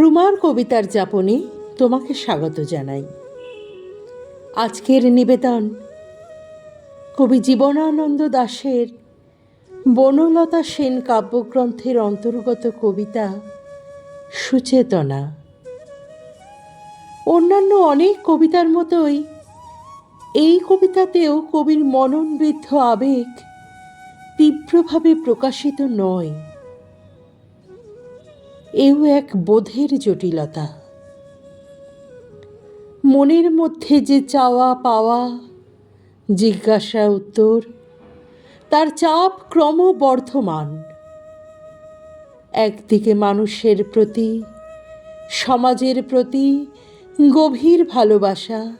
রুমার কবিতার যাপনে তোমাকে স্বাগত জানাই। আজকের নিবেদন কবি জীবনানন্দ দাশের বনলতা সেন কাব্যগ্রন্থের অন্তর্গত কবিতা সুচেতনা। অন্যান্য অনেক কবিতার মতোই এই কবিতাতেও কবির মননবিদ্ধ আবেগ তীব্রভাবে প্রকাশিত নয়। এও এক বোধের জটিলতা। মনের মধ্যে যে চাওয়া পাওয়া, জিজ্ঞাসা উত্তর, তার চাপ ক্রমবর্ধমান। একদিকে মানুষের প্রতি, সমাজের প্রতি গভীর ভালোবাসা,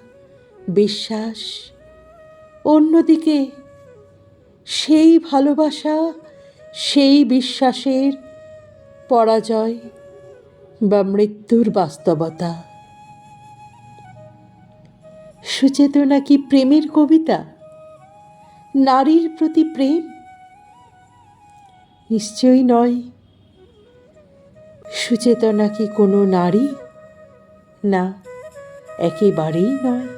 বিশ্বাস, অন্যদিকে সেই ভালোবাসা, সেই বিশ্বাসের পরাজয় বা মৃত্যুর বাস্তবতা? সুচেতনা কি প্রেমের কবিতা? নারীর প্রতি প্রেম? নিশ্চয়ই নয়। সুচেতনা কি কোনো নারী? না, একেবারেই নয়।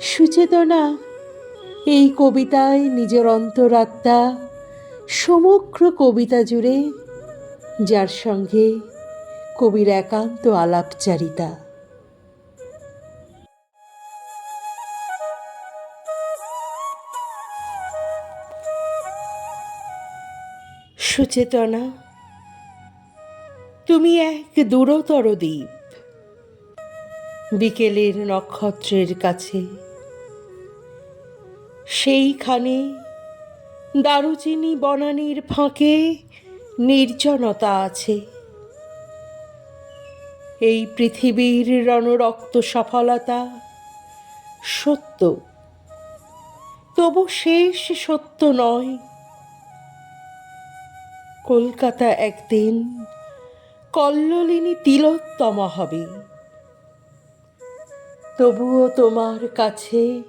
সুচেতনা, এই কবিতায় নিজের অন্তরাত্মা সমগ্র কবিতা জুড়ে, যার সঙ্গে কবির একান্ত আলাপচারিতা। সুচেতনা, তুমি এক দূরতর দ্বীপ। বিকেলের নক্ষত্রের কাছে, সেইখানে দারুচিনি বনানীর ফাঁকে নির্জনতা আছে। এই পৃথিবীর রণরক্ত সফলতা সত্য। তবু শেষ সত্য নয়। কলকাতা একদিন কল্লোলিনী তিলোত্তমা হবে। তবুও তোমার কাছে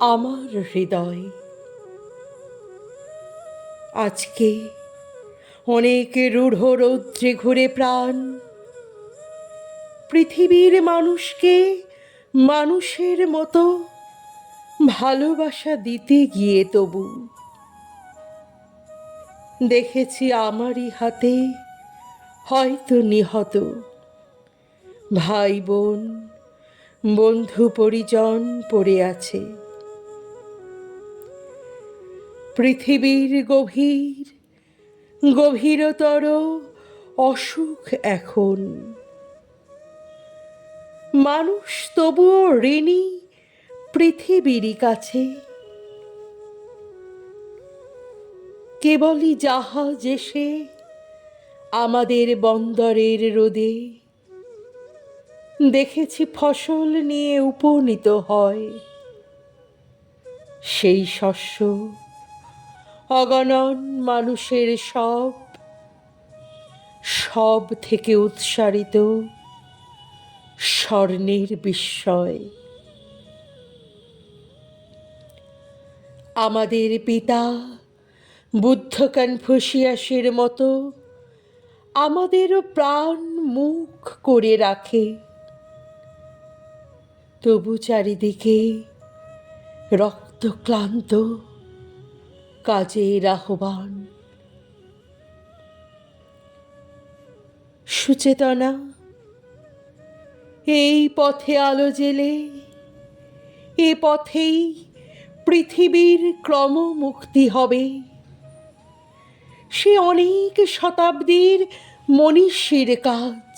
আমার হৃদয়। আজকে অনেক রূঢ় রৌদ্রে ঘুরে প্রাণ। পৃথিবীর মানুষকে মানুষের মতো ভালোবাসা দিতে গিয়ে তবু দেখেছি আমারই হাতে হয়তো নিহত ভাই বোন, বন্ধু পরিজন পড়ে আছে। পৃথিবীর গভীর, গভীরতর অসুখ এখন। মানুষ তবুও ঋণী পৃথিবীরই কাছে। কেবলই জাহাজ এসে আমাদের বন্দরের রোদে। দেখেছি ফসল নিয়ে উপনীত হয় সেই শস্য। অগণন মানুষের সব সব থেকে উৎসারিত স্বর্ণের বিস্ময়। আমাদের পিতা বুদ্ধ কনফুসিয়াসের মতো আমাদেরও প্রাণ মুখ করে রাখে। তবু চারিদিকে রক্তক্লান্ত কাজের আহ্বান সুচেতনা, এই পথে আলো জেলে, এ পথেই পৃথিবীর ক্রমমুক্তি হবে। সে অনেক শতাব্দীর মনীষীর কাজ।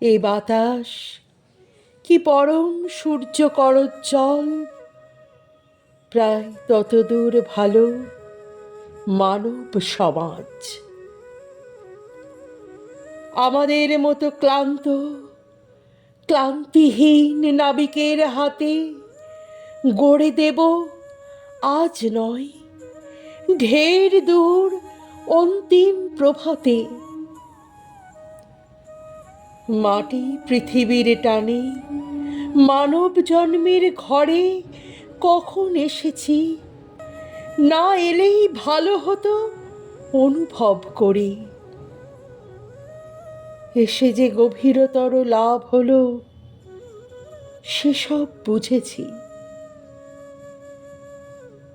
এ বাতাস কি পরম সূর্য করজ্জল প্রায় ততদূর ভালো মানব সমাজ। আমাদের মতো ক্লান্ত, ক্লান্তিহীন নাবিকের হাতে গড়ে দেব আজ নয়, ঢের দূর অন্তিম প্রভাতে। মাটি পৃথিবীর টানে মানব জন্মের ঘরে কখন এসেছি? না এলেই ভালো হতো অনুভব করি। এসে যে গভীরতর লাভ হলো, সেসব বুঝেছি।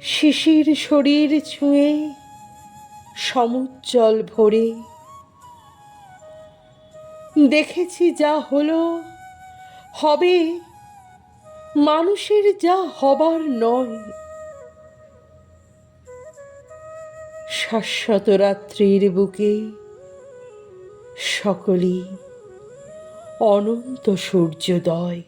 শিশির শরীর ছুঁয়ে সমুজ্জ্বল ভরে। দেখেছি যা হলো, হবে মানুষের যা হবার নয়। শাশ্বত রাত্রির বুকে সকলেই অনন্ত সূর্যোদয়।